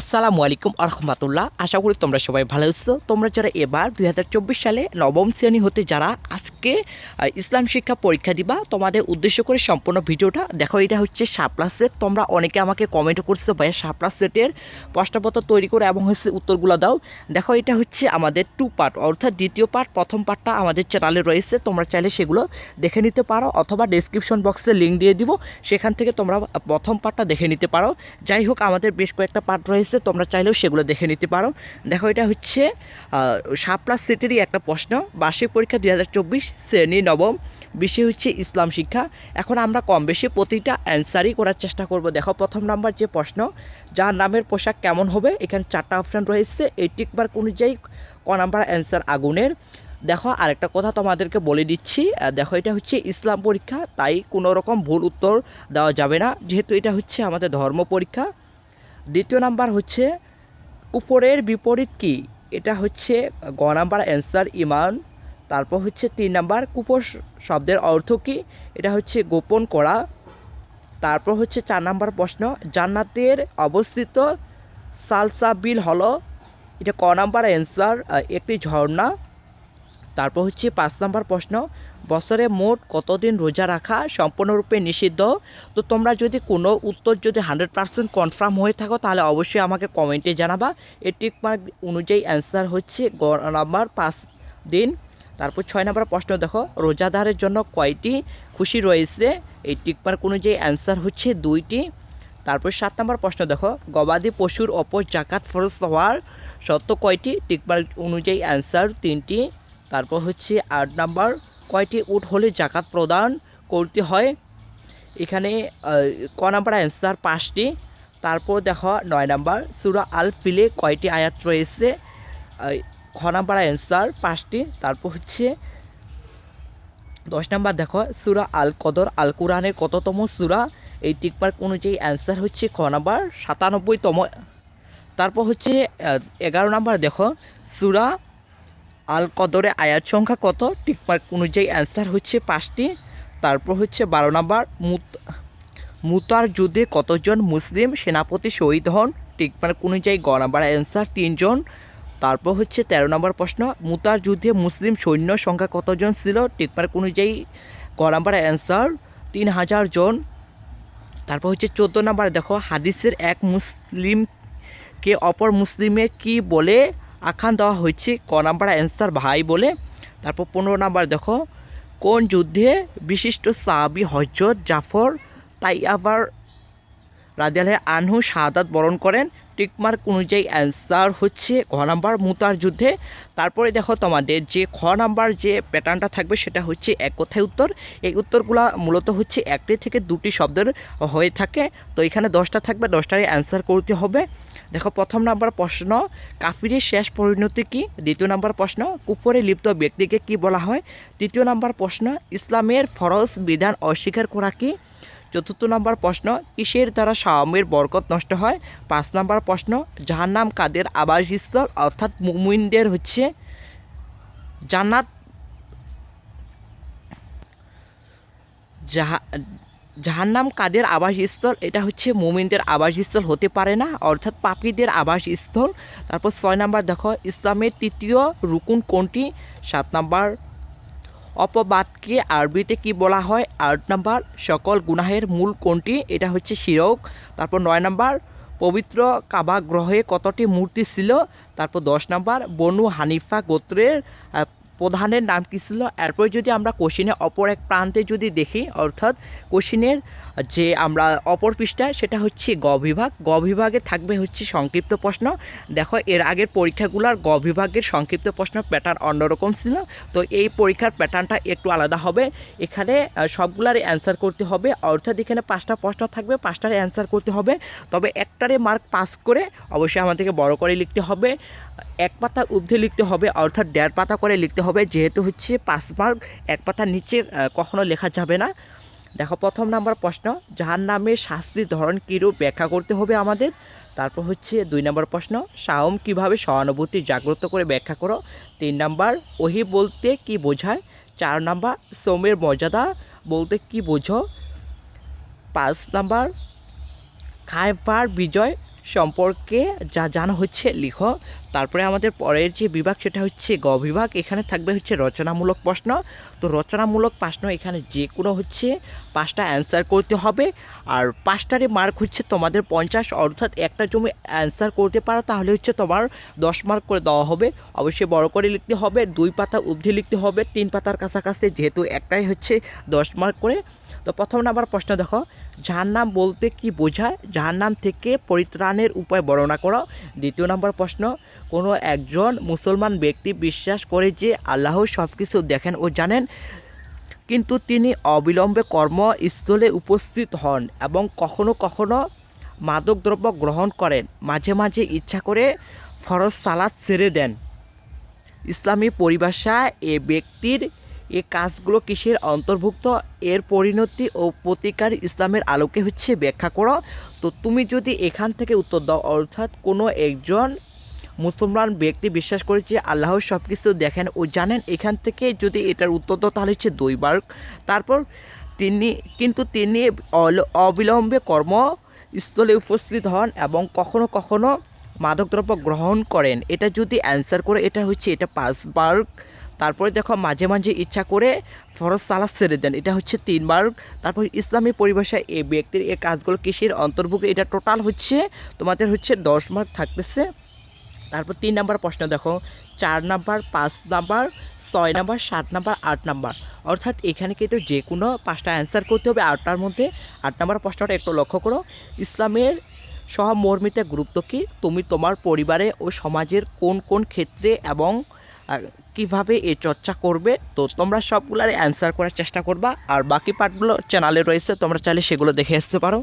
আসসালামু আলাইকুম আরহামাতুল্লাহ। আশা করি তোমরা সবাই ভালো আছো। তোমরা যারা এবার দুই হাজার চব্বিশ সালে নবম শ্রেণি হতে যারা আজকে ইসলাম শিক্ষা পরীক্ষা দিবা, তোমাদের উদ্দেশ্য করে সম্পূর্ণ ভিডিওটা দেখো, এটা হচ্ছে শাপলা সেট তোমরা অনেকে আমাকে কমেন্ট করছ, ভাইয়া, শাপলা সেটের প্রশ্নপত্র তৈরি করে এবং হচ্ছে উত্তরগুলো দাও। দেখো, এটা হচ্ছে আমাদের টু পার্ট অর্থাৎ দ্বিতীয় পার্ট প্রথম পার্টটা আমাদের চ্যানেলে রয়েছে। তোমরা চাইলে সেগুলো দেখে নিতে পারো অথবা ডেসক্রিপশন বক্সে লিঙ্ক দিয়ে দিব। সেখান থেকে তোমরা প্রথম পার্টটা দেখে নিতে পারো। যাই হোক, আমাদের বেশ কয়েকটা পার্ট রয়েছে। তোমরা চাইলেও সেগুলো দেখে নিতে পারো। দেখো, এটা হচ্ছে শাপলা সিটিরই একটা প্রশ্ন। বার্ষিক পরীক্ষা দুই হাজার চব্বিশ, শ্রেণি নবম বিষয় হচ্ছে ইসলাম শিক্ষা। এখন আমরা কম বেশি প্রতিটা অ্যান্সারই করার চেষ্টা করব। দেখো, প্রথম নাম্বার যে প্রশ্ন, যার নামের পোশাক কেমন হবে? এখানে চারটা অপশান রয়েছে। এই টিকমার্ক অনুযায়ী ক নাম্বার অ্যান্সার আগুনের। দেখো, আরেকটা কথা তোমাদেরকে বলে দিচ্ছি দেখো, এটা হচ্ছে ইসলাম পরীক্ষা, তাই কোনো রকম ভুল উত্তর দেওয়া যাবে না। যেহেতু এটা হচ্ছে আমাদের ধর্ম পরীক্ষা দ্বিতীয় নাম্বার হচ্ছে, উপরের বিপরীত কি? এটা হচ্ছে গ নাম্বার অ্যান্সার ইমান, তারপর হচ্ছে তিন নাম্বার কুপর শব্দের অর্থ কি? এটা হচ্ছে গোপন করা, তারপর হচ্ছে চার নাম্বার প্রশ্ন, জান্নাতের অবস্থিত সালসাবিল হলো, এটা ক নাম্বার অ্যান্সার একটি ঝর্ণা তারপর হচ্ছে পাঁচ নম্বর প্রশ্ন, বছরে মোট কতদিন রোজা রাখা সম্পূর্ণরূপে নিষিদ্ধ? তো তোমরা যদি কোনো উত্তর যদি হান্ড্রেড পার্সেন্ট কনফার্ম হয়ে থাকো, তাহলে অবশ্যই আমাকে কমেন্টে জানাবা। এর টিক মার্ক অনুযায়ী অ্যান্সার হচ্ছে গ নাম্বার পাঁচ দিন। তারপর ছয় নম্বর প্রশ্ন দেখো, রোজাদারের জন্য কয়টি খুশি রয়েছে? এই টিক মার্ক অনুযায়ী অ্যান্সার হচ্ছে দুইটি। তারপর সাত নম্বর প্রশ্ন দেখো, গবাদি পশুর ওপর জাকাত ফরজ হওয়ার সত্য কয়টি? টিকমার্ক অনুযায়ী অ্যান্সার তিনটি। তারপর হচ্ছে আট নাম্বার, কয়টি উট হলে জাকাত প্রদান করতে হয়? এখানে ক নাম্বার অ্যান্সার পাঁচটি। তারপর দেখো নয় নাম্বার, সুরা আল ফিলে কয়টি আয়াত রয়েছে? খ নাম্বার অ্যান্সার পাঁচটি। তারপর হচ্ছে দশ নাম্বার দেখো, সুরা আল কদর আল কোরআনের কততম সুরা? এই টিকমার্ক অনুযায়ী অ্যান্সার হচ্ছে খ নাম্বার? সাতানব্বইতম। তারপর হচ্ছে এগারো নাম্বার দেখো, সুরা আল কদরে আয়াত সংখ্যা কত? টিকমার্ক অনুযায়ী অ্যান্সার হচ্ছে পাঁচটি। তারপর হচ্ছে বারো নাম্বার, মুত, মুতার যুদ্ধে কতজন মুসলিম সেনাপতি শহীদ হন? টিকমার্ক অনুযায়ী গ নাম্বার অ্যান্সার তিনজন। তারপর হচ্ছে তেরো নম্বর প্রশ্ন, মুতার যুদ্ধে মুসলিম সৈন্য সংখ্যা কতজন ছিল? টিকমার্ক অনুযায়ী গ নাম্বার অ্যান্সার তিন হাজার জন। তারপর হচ্ছে চোদ্দ নাম্বার, দেখো, হাদিসের এক মুসলিমকে অপর মুসলিমে কি বলে? আখ্যান দেওয়া হয়েছে, ক নাম্বার অ্যান্সার ভাই বলে। তারপর পনেরো নাম্বার দেখো, কোন যুদ্ধে বিশিষ্ট সাহাবি হজরত জাফর তাই আবার রাজিয়ালের আনহু শাহাদাত বরণ করেন? টিকমার্ক অনুযায়ী অ্যান্সার হচ্ছে ঘ নাম্বার, মুতার যুদ্ধে। তারপরে দেখো তোমাদের যে খ নাম্বার যে প্যাটার্নটা থাকবে সেটা হচ্ছে এক কথায় উত্তর। এই উত্তরগুলো মূলত হচ্ছে একটি থেকে দুটি শব্দের হয়ে থাকে। তো এখানে দশটা থাকবে, দশটারই অ্যান্সার করতে হবে। দেখো, প্রথম নাম্বার প্রশ্ন, কাফিরের শেষ পরিণতি কি? দ্বিতীয় নাম্বার প্রশ্ন কুপরে লিপ্ত ব্যক্তিকে কি বলা হয়? তৃতীয় নাম্বার প্রশ্ন, ইসলামের ফরজ বিধান অস্বীকার করা কি? চতুর্থ নম্বর প্রশ্ন, কিসের দ্বারা সাওমের বরকত নষ্ট হয়? পাঁচ নম্বর প্রশ্ন, জাহান্নাম কাদের আবাসস্থল? অর্থাৎ মুমিনদের হচ্ছে জান্নাত জাহা জাহান্নাম কাদের আবাসস্থল? এটা হচ্ছে মুমিনদের আবাসস্থল হতে পারে না, অর্থাৎ পাপীদের আবাসস্থল। তারপর ছয় নাম্বার দেখো, ইসলামের তৃতীয় রুকুন কোনটি? সাত নাম্বার, অপবাদকে আরবিতে কি বলা হয়? আট নাম্বার, সকল গুনাহের মূল কোনটি? এটা হচ্ছে শিরক। তারপর নয় নাম্বার, পবিত্র কাবা গ্রহে কতটি মূর্তি ছিল? তারপর দশ নাম্বার, বনু হানিফা গোত্রের প্রধানের নাম কী ছিল? এরপর যদি আমরা কোশ্চিনে অপর এক প্রান্তে যদি দেখি, অর্থাৎ কোশ্চিনের যে আমরা অপর পৃষ্ঠায় সেটা হচ্ছে গ বিভাগ। গ বিভাগে থাকবে হচ্ছে সংক্ষিপ্ত প্রশ্ন। দেখো, এর আগের পরীক্ষাগুলোর গ বিভাগের সংক্ষিপ্ত প্রশ্ন প্যাটার্ন অন্যরকম ছিল। তো এই পরীক্ষার প্যাটার্নটা একটু আলাদা হবে। এখানে সবগুলারই অ্যান্সার করতে হবে। অর্থাৎ এখানে পাঁচটা প্রশ্ন থাকবে পাঁচটারে অ্যান্সার করতে হবে। তবে একটারে মার্ক পাস করে অবশ্যই আমাদেরকে বড় করে লিখতে হবে। এক পাতা ঊর্ধ্বে লিখতে হবে, অর্থাৎ দেড় পাতা করে লিখতে হবে। যেহেতু হচ্ছে পাঁচ মার্ক, এক পাতার নিচে কখনো লেখা যাবে না। দেখো, প্রথম নাম্বার প্রশ্ন যাহার নামে শাস্তির ধরন কীরূপ ব্যাখ্যা করতে হবে আমাদের? তারপর হচ্ছে দুই নম্বর প্রশ্ন সাওম কীভাবে সহানুভূতি জাগ্রত করে ব্যাখ্যা করো? তিন নাম্বার, ওহি বলতে কি বোঝায়? চার নাম্বার, সোমের মর্যাদা বলতে কি বোঝো? পাঁচ নাম্বার, খায় খায়বার বিজয় সম্পর্কে যা জানা হচ্ছে, লিখো। তারপরে আমাদের পরের যে বিভাগ, সেটা হচ্ছে গ বিভাগ। এখানে থাকবে হচ্ছে রচনামূলক প্রশ্ন। তো রচনামূলক প্রশ্ন এখানে যে কোনো হচ্ছে পাঁচটা অ্যান্সার করতে হবে। আর পাঁচটারে মার্ক হচ্ছে তোমাদের পঞ্চাশ, অর্থাৎ একটা জমি অ্যান্সার করতে পারো, তাহলে হচ্ছে তোমার দশ মার্ক করে দেওয়া হবে। অবশ্যই বড় করে লিখতে হবে, দুই পাতা অবধি লিখতে হবে, তিন পাতার কাছাকাছি, যেহেতু একটাই হচ্ছে দশ মার্ক করে। তো প্রথম নাম্বার প্রশ্ন দেখো। যার নাম বলতে কি বোঝায়? যার নাম থেকে পরিত্রাণের উপায় বর্ণনা করো দ্বিতীয় নম্বর প্রশ্ন, কোনো একজন মুসলমান ব্যক্তি বিশ্বাস করে যে আল্লাহ সব কিছু দেখেন ও জানেন, কিন্তু তিনি অবিলম্বে কর্মস্থলে উপস্থিত হন এবং কখনো কখনো মাদকদ্রব্য গ্রহণ করেন, মাঝে মাঝে ইচ্ছা করে ফরজ সালাদ ছেড়ে দেন। ইসলামী পরিভাষায় এ ব্যক্তির এ কাজগুলো কিসের অন্তর্ভুক্ত? এর পরিণতি ও প্রতিকার ইসলামের আলোকে হচ্ছে ব্যাখ্যা করো। তো তুমি যদি এখান থেকে উত্তর দাও, অর্থাৎ কোনো একজন মুসলমান ব্যক্তি বিশ্বাস করে যে আল্লাহ সব কিছু দেখেন ও জানেন, এখান থেকে যদি এটার উত্তর দাও তাহলে হচ্ছে দুইবার। তারপর তিনি, কিন্তু তিনি অবিলম্বে কর্মস্থলে উপস্থিত হন এবং কখনো কখনো মাদকদ্রব্য গ্রহণ করেন। এটা যদি অ্যান্সার করে, এটা হচ্ছে, এটা পাঁচবার তারপরে দেখো মাঝে মাঝে ইচ্ছা করে ফরজ সালাদ ছেড়ে দেন। এটা হচ্ছে তিনবার তারপর ইসলামী পরিভাষায় এই ব্যক্তির এই কাজগুলো কৃষির অন্তর্ভুক্ত। এটা টোটাল হচ্ছে, তোমাদের হচ্ছে দশ মার্ক থাকতেছে। তারপর তিন নাম্বার প্রশ্ন দেখো। চার নাম্বার, পাঁচ নাম্বার, ছয় নাম্বার, সাত নাম্বার, আট নাম্বার। অর্থাৎ এখানে কিন্তু যে কোনো পাঁচটা অ্যান্সার করতে হবে আটটার মধ্যে। আট নাম্বার প্রশ্নটা একটু লক্ষ্য করো। ইসলামের সহমর্মিতা গুরুত্ব কী? তুমি তোমার পরিবারে ও সমাজের কোন কোন ক্ষেত্রে এবং কীভাবে এই চর্চা করবে? তো তোমরা সবগুলার অ্যান্সার করার চেষ্টা করবা। আর বাকি পার্টগুলো চ্যানেলে রয়েছে, তোমরা চাইলে সেগুলো দেখে আসতে পারো।